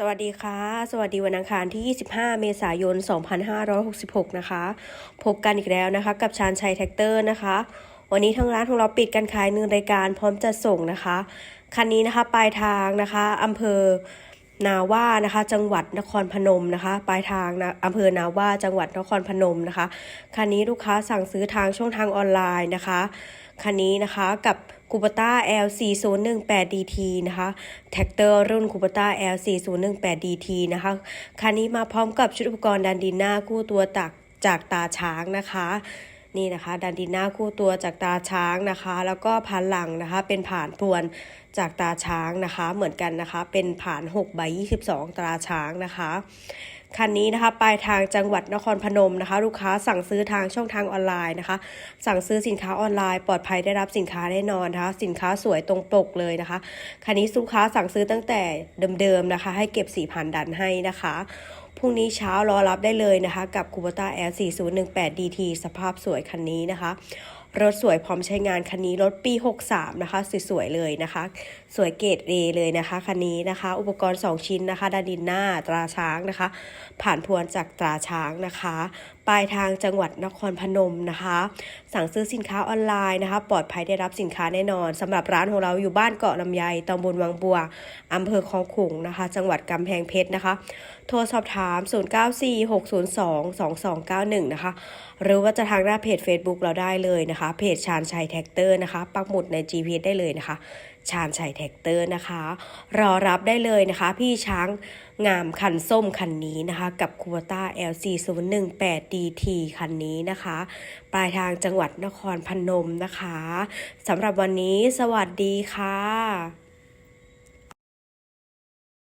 สวัสดีค่ะ สวัสดีวันอังคารที่ 25 เมษายน 2566 นะคะ พบกันอีกแล้วนะคะ กับชานชัยแท็กเตอร์นะคะ วันนี้ทางร้านของเราปิดการขายหนึ่งรายการพร้อมจะส่งนะคะ คันนี้นะคะปลายทางนะคะอำเภอนาว่านะคะ จังหวัดนครพนมนะคะ ปลายทางนะอำเภอนาว่าจังหวัดนครพนมนะคะ คันนี้ลูกค้าสั่งซื้อทางช่องทางออนไลน์นะคะ คันนี้นะคะกับ คูปต้า L4018 DT นะคะแท็กเตอร์รุ่นคูปต้า L4018 DT นะคะคันนี้มาพร้อมกับชุดอุปกรณ์ดันดินหน้าคู่ตัวตักจากตาช้างนะคะ นี่นะคะ ดันดินหน้าคู่ตัวจากตาช้างนะคะ แล้วก็ผ่านหลังนะคะ เป็นผ่านพรวนจากตาช้างนะคะ เหมือนกันนะคะ เป็นผ่าน6ใบ22 ตาช้างนะคะคันนี้นะคะปลายทางจังหวัดนครพนมนะคะ ลูกค้าสั่งซื้อทางช่องทางออนไลน์นะคะ สั่งซื้อสินค้าออนไลน์ปลอดภัยได้รับสินค้าแน่นอนนะคะ สินค้าสวยตรงปกเลยนะคะคันนี้ลูกค้าสั่งซื้อตั้งแต่เดิมๆนะคะ ให้เก็บ4 0 0 0ดันให้นะคะ พรุ่งนี้เช้ารอรับได้เลยนะคะ กับคูปต้า L4018 DT สภาพสวยคันนี้นะคะ รถสวยพร้อมใช้งานคันนี้รถปี 63 นะคะ สวยๆเลยนะคะ สวยเกรด A เลยนะคะคันนี้นะคะ อุปกรณ์ 2 ชิ้นนะคะดานดินหน้าตราช้างนะคะ ผ่านพวนจากตราช้างนะคะปลายทางจังหวัดนครพนมนะคะ สั่งซื้อสินค้าออนไลน์นะคะ ปลอดภัยได้รับสินค้าแน่นอนสำหรับร้านของเราอยู่บ้านเกาะลำไยตำบลวังบัวอำเภอคลองขุงนะคะ จังหวัดกำแพงเพชรนะคะ โทรสอบถาม 0946022291 นะคะ หรือว่าจะทางหน้าเพจ Facebook เราได้เลยนะคะเพจชาญชัยแท็กเตอร์นะคะปักหมุดใน GPS ได้เลยนะคะ ชาญชัยแท็กเตอร์นะคะ รอรับได้เลยนะคะ พี่ช้างงามคันส้มคันนี้นะคะ กับคูต้า LC018 DT คันนี้นะคะ ปลายทางจังหวัดนครพนมนะคะสำหรับวันนี้สวัสดีค่ะ